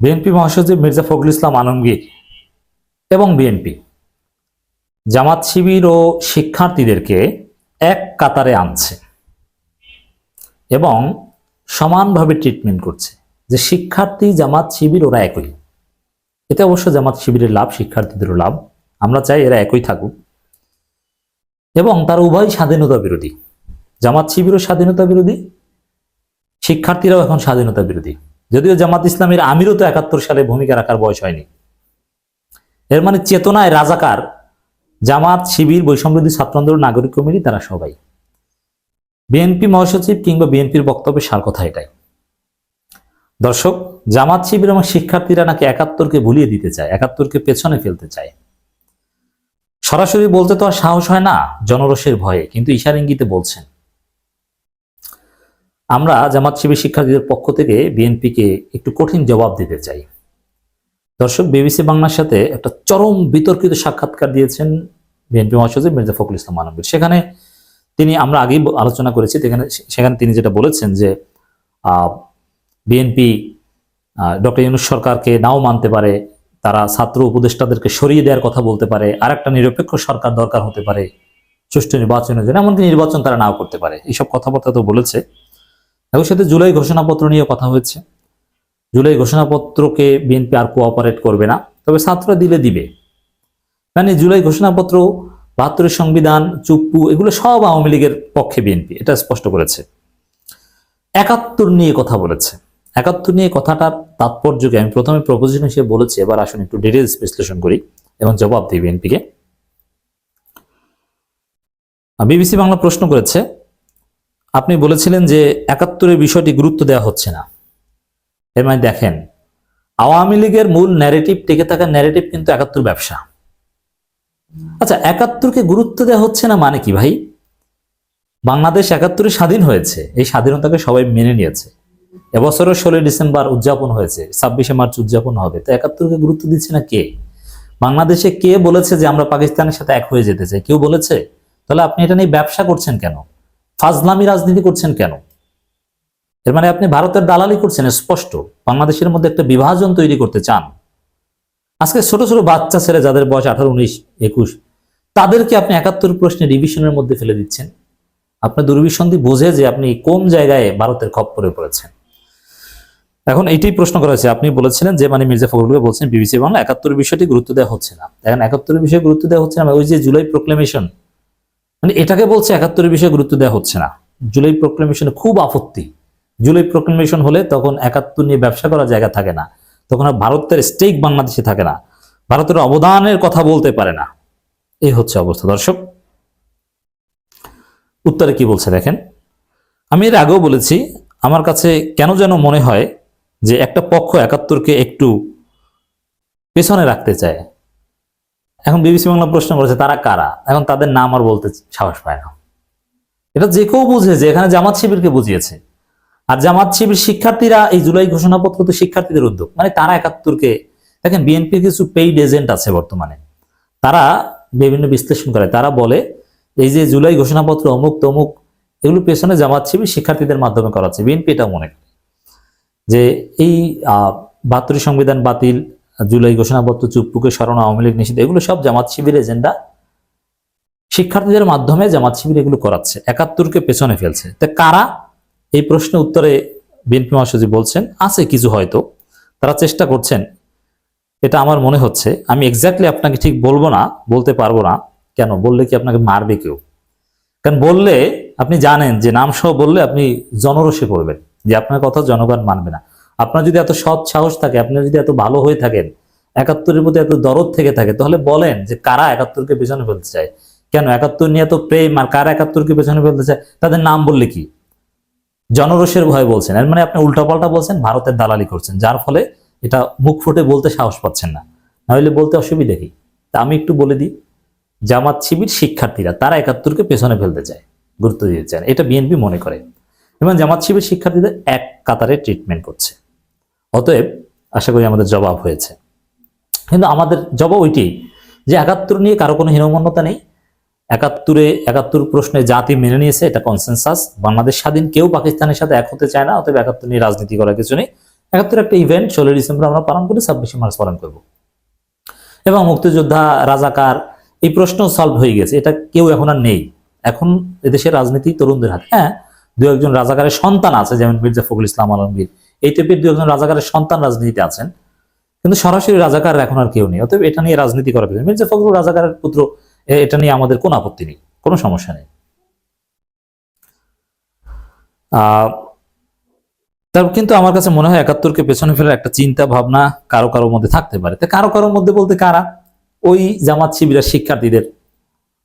BNP মহাসচিব মির্জা ফখরুল ইসলাম আলমগীর এবং BNP. Jamaat Shibir ও শিক্ষার্থীদেরকে এক কাতারে আনছে এবং সমানভাবে ট্রিটমেন্ট করছে যে শিক্ষার্থী, জামাত শিবির ওরা একই। এতে অবশ্য জামাত শিবিরের লাভ, শিক্ষার্থীদেরও লাভ। আমরা চাই এরা একই থাকুক। এবং তার উভয় স্বাধীনতা বিরোধী। জামাত শিবিরও স্বাধীনতা বিরোধী, শিক্ষার্থীরাও এখন স্বাধীনতা বিরোধী। যদিও জামাত ইসলামের আমিরও তো একাত্তর সালে ভূমিকা রাখার বয়স হয়নি। এর মানে চেতনায় রাজাকার, জামাত, শিবির, বৈষম্যবিরোধী ছাত্র আন্দোলন নাগরিক কমিটি, তারা সবাই। বিএনপি মহাসচিব কিংবা বিএনপির বক্তব্যে সার কথা এটাই। দর্শক, জামাত, শিবির এবং শিক্ষার্থীরা নাকি একাত্তরকে ভুলিয়ে দিতে চায়, একাত্তরকে পেছনে ফেলতে চায়। সরাসরি বলতে তো আর সাহস হয় না জনরসের ভয়ে, কিন্তু ইশার ইঙ্গিতে বলছেন। আমরা জামাত শিবির শিক্ষার্থীদের পক্ষ থেকে বিএনপিকে একটু কঠিন জবাব দিতে চাই। দর্শক, বিবিসি বাংলার সাথে একটা চরম বিতর্কিত সাক্ষাৎকার দিয়েছেন বিএনপি মহাসচিব মির্জা ফখরুল ইসলাম আলমগীর। সেখানে তিনি, আমরা আগেই আলোচনা করেছি, সেখানে সেখানে তিনি যেটা বলেছেন যে বিএনপি ডক্টর ইউনুস সরকারকে নাও মানতে পারে, তারা ছাত্র উপদেষ্টাদেরকে সরিয়ে দেওয়ার কথা বলতে পারে আর একটা নিরপেক্ষ সরকার দরকার হতে পারে, সুষ্ঠু নির্বাচনের জন্য, এমনকি নির্বাচন তারা নাও করতে পারে। এইসব কথাবার্তা তো বলেছে। একই সাথে জুলাই ঘোষণাপত্র নিয়ে কথা হয়েছে। জুলাই ঘোষণাপত্রকে বিএনপি আর কোঅপারেট করবে না, তবে ছাত্ররা দিলে দিবে। মানে জুলাই ঘোষণাপত্র, বাহাত্তরের সংবিধান, চুপ্পু, এগুলো সব আওয়ামী লীগের পক্ষে বিএনপি, এটা স্পষ্ট করেছে। একাত্তর নিয়ে কথা বলেছে। একাত্তর নিয়ে কথাটার তাৎপর্যকে আমি প্রথমে প্রপোজিশন হিসেবে বলেছি, এবার আসুন একটু ডিটেলস বিশ্লেষণ করি এবং জবাব দিই বিএনপিকে। বিবিসি বাংলা প্রশ্ন করেছে আপনি বলেছিলেন যে একাত্তরের বিষয়টি গুরুত্ব দেওয়া হচ্ছে না। এর মানে দেখেন, আওয়ামী লীগের মূল ন্যারেটিভ টিকে থাকার ন্যারেটিভ কিন্তু একাত্তর ব্যবসা। আচ্ছা একাত্তরকে গুরুত্ব দেওয়া হচ্ছে না মানে কি ভাই? বাংলাদেশ একাত্তরে স্বাধীন হয়েছে, এই স্বাধীনতাকে সবাই মেনে নিয়েছে। এবছরও ষোলোই ডিসেম্বর উদযাপন হয়েছে, ছাব্বিশে মার্চ উদযাপন হবে, তো একাত্তরকে গুরুত্ব দিচ্ছে না কে? বাংলাদেশে কে বলেছে যে আমরা পাকিস্তানের সাথে এক হয়ে যেতে চাই? কেউ বলেছে? তাহলে আপনি এটা নিয়ে ব্যবসা করছেন কেন? ফাজলামি রাজনীতি করছেন কেন? এর মানে আপনি ভারতের দালালি করছেন স্পষ্ট। বাংলাদেশের মধ্যে একটা বিভাজন তৈরি করতে চান। আজকে ছোট ছোট বাচ্চা ছেলে যাদের বয়স আঠারো, উনিশ, একুশ, তাদেরকে আপনি একাত্তর প্রশ্নে রিভিশনের মধ্যে ফেলে দিচ্ছেন। আপনার দুর্বিসন্ধি বোঝে যে আপনি কোন জায়গায় ভারতের খপ্পরে পড়েছেন। এখন এইটাই প্রশ্ন করা হয়েছে। আপনি বলেছিলেন যে মানে মির্জা ফখরুলকে বলছেন, বিবিসি বাংলা একাত্তর বিষয়টি গুরুত্ব দেওয়া হচ্ছে না। এখন একাত্তর বিষয়ে গুরুত্ব দেওয়া হচ্ছে না ওই যে জুলাই প্রোক্লেমেশন মানে এটাকে বলছে একাত্তরের বিষয়ে গুরুত্ব দেওয়া হচ্ছে না। জুলাই প্রোক্লেমেশনে খুব আপত্তি। জুলাই প্রোক্লেমেশন হলে তখন একাত্তর নিয়ে ব্যবসা করার জায়গা থাকে না। তখন আর ভারতের স্টেক বাংলাদেশে থাকে না। ভারতের অবদানের কথা বলতে পারে না। এই হচ্ছে অবস্থা। দর্শক, উত্তরে কি বলছে দেখেন? আমি এর আগেও বলেছি, আমার কাছে কেন যেন মনে হয় যে একটা পক্ষ একাত্তরকে একটু পেছনে রাখতে চায়। এখন বিবিসি বাংলা প্রশ্ন করেছে, তারা কারা? এখন তাদের নাম আর বলতে সাহস পায় না। এটা যে কেউ বুঝে যে এখানে জামাত শিবিরকে বুঝিয়েছে। আর জামাত শিবির শিক্ষার্থীরা এই জুলাই ঘোষণাপত্র তো শিক্ষার্থীদের উদ্যোগ। মানে তারা একাত্তরকে, দেখেন, বিএনপির কিছু পেইড এজেন্ট আছে বর্তমানে। তারা বিভিন্ন বিশ্লেষণ করে। তারা বলে, এই যে জুলাই ঘোষণাপত্র অমুক তমুক, এগুলো পেছনে জামাত শিবির শিক্ষার্থীদের মাধ্যমে করাচ্ছে। বিএনপি এটা মনে করে। যে এই বাহাত্তরের সংবিধান বাতিল জুলাই ঘোষণাপত্র, চুপ্পুকে স্মরণ আওয়ামী লীগ নিষিদ্ধ, এগুলো সব জামাত শিবির এজেন্ডা। শিক্ষার্থীদের মাধ্যমে জামাত শিবির এগুলো করাচ্ছে, একাত্তরকে পেছনে ফেলছে। তা কারা? এই প্রশ্নের উত্তরে বিএনপি মহাসচিব বলছেন, আছে কিছু হয়তো, তারা চেষ্টা করছেন। এটা আমার মনে হচ্ছে, আমি এক্স্যাক্টলি আপনাকে ঠিক বলব না, বলতে পারব না, কেন? বললে কি আপনাকে মারবে কেউ? কারণ বললে আপনি জানেন যে নাম সহ বললে আপনি জনরসে করবেন যে আপনার কথা জনগণ মানবে না। আপনার যদি এত সৎ সাহস থাকে আপনি যদি এত ভালো হয়ে থাকেন, একাত্তরের প্রতি এত দরদ থেকে থাকে, তাহলে বলেন যে কারা একাত্তরকে পেছনে ফেলতে চায়? কেন একাত্তর নিয়ে এত প্রেম আর কারা একাত্তরকে পেছনে ফেলতে চায়? তাদের নাম বললে কি? জনরসের ভয় বলছেন। এর মানে আপনি উল্টাপাল্টা বলছেন, ভারতের দালালি করছেন, যার ফলে এটা মুখ ফুটে বলতে সাহস পাচ্ছেন না। নাহলে বলতে অসুবিধা কি? তা আমি একটু বলে দিই, জামাত শিবির শিক্ষার্থীরা, তারা একাত্তরকে পেছনে ফেলতে চায়, গুরুত্ব দিতে চান এটা বিএনপি মনে করে। এবং জামাত শিবির শিক্ষার্থীদের এক কাতারে ট্রিটমেন্ট করছে। অতএব আশা করি আমাদের জবাব হয়েছে। কিন্তু আমাদের জবাব ওইটাই যে একাত্তর নিয়ে কারও কোনো হীনমন্যতা নেই। একাত্তরে, একাত্তর প্রশ্নে জাতি মেনে নিয়েছে, এটা কনসেনসাস বাংলাদেশ স্বাধীন, কেউ পাকিস্তানের সাথে এক হতে চায় না, অতএব একাত্তর নিয়ে রাজনীতি করার কিছু নেই। একাত্তর একটা ইভেন্ট ষোলোই ডিসেম্বর আমরা পালন করি, ছাব্বিশে মার্চ পালন করব। এবং মুক্তিযোদ্ধা, রাজাকার, এই প্রশ্ন সলভ হয়ে গেছে। এটা কেউ এখন আর নেই। এখন এদেশের রাজনীতি তরুণদের হাতে। হ্যাঁ দু একজন রাজাকারের সন্তান আছে, যেমন মির্জা ফখরুল ইসলাম আলমগীর। এই টাইপের দু একজন রাজাকারের সন্তান রাজনীতিতে আছেন। কিন্তু সরাসরি রাজাকার এখন আর কেউ নেই। অতএব এটা নিয়ে রাজনীতি করা প্রয়োজন মির্জা ফখরুল রাজাকারের পুত্র এটা নিয়ে আমাদের কোনো আপত্তি নেই। কোনো সমস্যা নেই। তার কিন্তু আমার কাছে মনে হয় একাত্তরকে পেছনে ফেলার একটা চিন্তা ভাবনা কারও কারোর মধ্যে থাকতে পারে। তা কারও কারোর মধ্যে বলতে কারা? ওই জামাত শিবিরের শিক্ষার্থীদের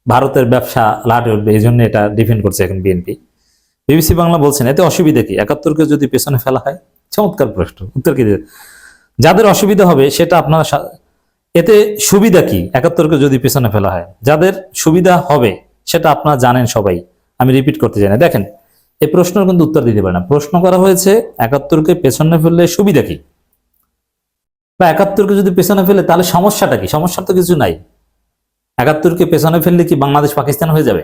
ভারতের ব্যবসা লাটে উঠবে, এই জন্য এটা ডিফেন্ড করছে এখন বিএনপি বিবিসি বাংলা বলছেন এতে অসুবিধা কি? একাত্তরকে যদি পেছনে ফেলা হয় চমৎকার প্রশ্ন। উত্তর কি যাদের অসুবিধা হবে সেটা আপনারা এতে সুবিধা কি? একাত্তরকে যদি পেছনে ফেলা হয়, যাদের সুবিধা হবে সেটা আপনারা জানেন সবাই। আমি রিপিট করতে চাই না। দেখেন, এই প্রশ্নের কিন্তু উত্তর দিতে পারে না। প্রশ্ন করা হয়েছে, একাত্তরকে পেছনে ফেললে সুবিধা কি? বা একাত্তরকে যদি পেছনে ফেলে, তাহলে সমস্যাটা কি? সমস্যা তো কিছু নাই। একাত্তরকে পেছনে ফেললে কি বাংলাদেশ পাকিস্তান হয়ে যাবে?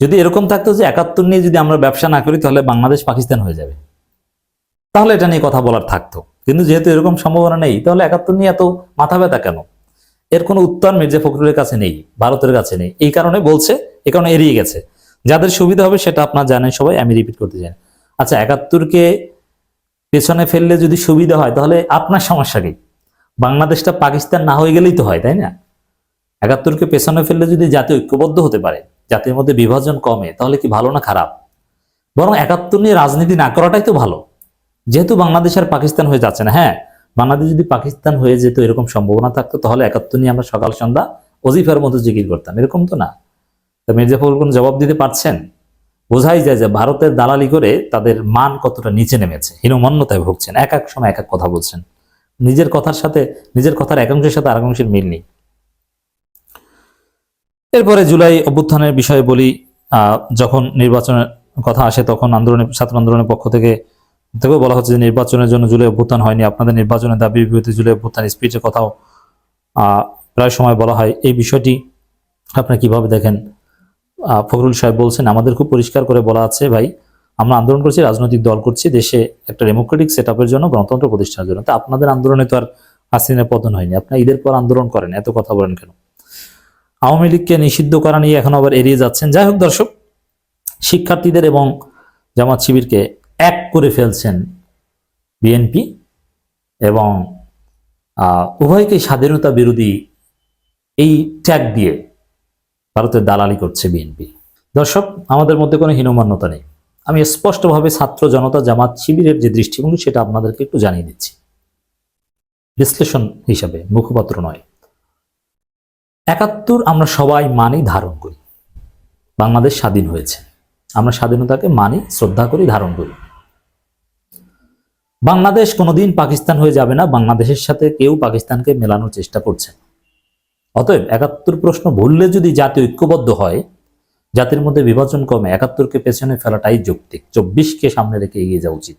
যদি এরকম থাকতো যে একাত্তর নিয়ে যদি আমরা ব্যবসা না করি, তাহলে বাংলাদেশ পাকিস্তান হয়ে যাবে। তাহলে এটা নিয়ে কথা বলার থাকতো। কিন্তু যেহেতু এরকম সম্ভাবনা নেই, তাহলে একাত্তর নিয়ে এত মাথা ব্যথা কেন? এর কোনো উত্তর মির্জা ফখরুলের কাছে নেই, ভারতের কাছে নেই। এই কারণে বলছে এই কারণে এড়িয়ে গেছে। যাদের সুবিধা হবে সেটা আপনার জানেন সবাই, আমি রিপিট করতে চাই। আচ্ছা একাত্তরকে পেছনে ফেললে যদি সুবিধা হয়, তাহলে আপনার সমস্যা কি? বাংলাদেশটা পাকিস্তান না হয়ে গেলেই তো হয়, তাই না? একাত্তরকে পেছনে ফেললে যদি জাতি ঐক্যবদ্ধ হতে পারে, জাতির মধ্যে বিভাজন কমে, তাহলে কি ভালো না খারাপ? বরং একাত্তর নিয়ে রাজনীতি না করাটাই তো ভালো। যেহেতু বাংলাদেশ আর পাকিস্তান হয়ে যাচ্ছে না হ্যাঁ বাংলাদেশ যদি পাকিস্তান হয়ে যেত, এরকম সম্ভাবনা থাকতো, তাহলে একাত্তর নিয়ে আমরা সকাল সন্ধ্যা অজিফার মতো জিকির করতাম। এরকম তো না। তা মির্জা ফখরুল কোনো জবাব দিতে পারছেন? বোঝাই যায় যে ভারতের দালালি করে তাদের মান কতটা নিচে নেমেছে, হীনমন্যতায় ভুগছেন, এক এক সময় এক এক কথা বলছেন। নিজের কথার সাথে, নিজের কথার একাংশের সাথে আর আরেকাংশের মিল নেই। এরপরে জুলাই অভ্যুত্থানের বিষয়ে বলি যখন নির্বাচনের কথা আসে, তখন আন্দোলনের ছাত্র আন্দোলনের পক্ষ থেকে থেকেও বলা হচ্ছে যে নির্বাচনের জন্য জুলাই অভ্যুত্থান হয়নি। আপনাদের নির্বাচনের দাবির বিরুদ্ধে জুলাই অভ্যুত্থান স্পিচের কথাও প্রায় সময় বলা হয়। এই বিষয়টি আপনি কীভাবে দেখেন? ফখরুল সাহেব বলছেন, আমাদের খুব পরিষ্কার করে বলা আছে ভাই, আমরা আন্দোলন করছি, রাজনৈতিক দল করছি, দেশে একটা ডেমোক্রেটিক সেট জন্য, গণতন্ত্র প্রতিষ্ঠার জন্য। তা আপনাদের আন্দোলনে তো আর হাসিনের পতন হয়নি। আপনার ঈদের পর আন্দোলন করেন, এত কথা বলেন কেন? আওয়ামী লীগকে নিষিদ্ধ করা নিয়ে এখন আবার এড়িয়ে যাচ্ছেন। যাই হোক দর্শক, শিক্ষার্থীদের এবং জামাত শিবিরকে এক করে ফেলছেন বিএনপি এবং উভয়কে স্বাধীনতা বিরোধী এই ট্যাগ দিয়ে ভারতের দালালি করছে বিএনপি। দর্শক, আমাদের মধ্যে কোনো হীনমান্যতা নেই। আমি স্পষ্টভাবে ছাত্র জনতা জামাত শিবিরের যে দৃষ্টিভঙ্গি, সেটা আপনাদেরকে একটু জানিয়ে দিচ্ছি। বিশ্লেষণ হিসাবে মুখপাত্র নয়। একাত্তর আমরা সবাই মানি ধারণ করি। বাংলাদেশ স্বাধীন হয়েছে। আমরা স্বাধীনতাকে মানি, শ্রদ্ধা করি, ধারণ করি। বাংলাদেশ কোনোদিন পাকিস্তান হয়ে যাবে না। বাংলাদেশের সাথে কেউ পাকিস্তানকে মেলানোর চেষ্টা করছে। অতএব একাত্তর প্রশ্ন ভুললে যদি জাতি ঐক্যবদ্ধ হয়, জাতির মধ্যে বিভাজন কমে একাত্তরকে পেছনে ফেলাটাই যৌক্তিক। চব্বিশকে সামনে রেখে এগিয়ে যাওয়া উচিত।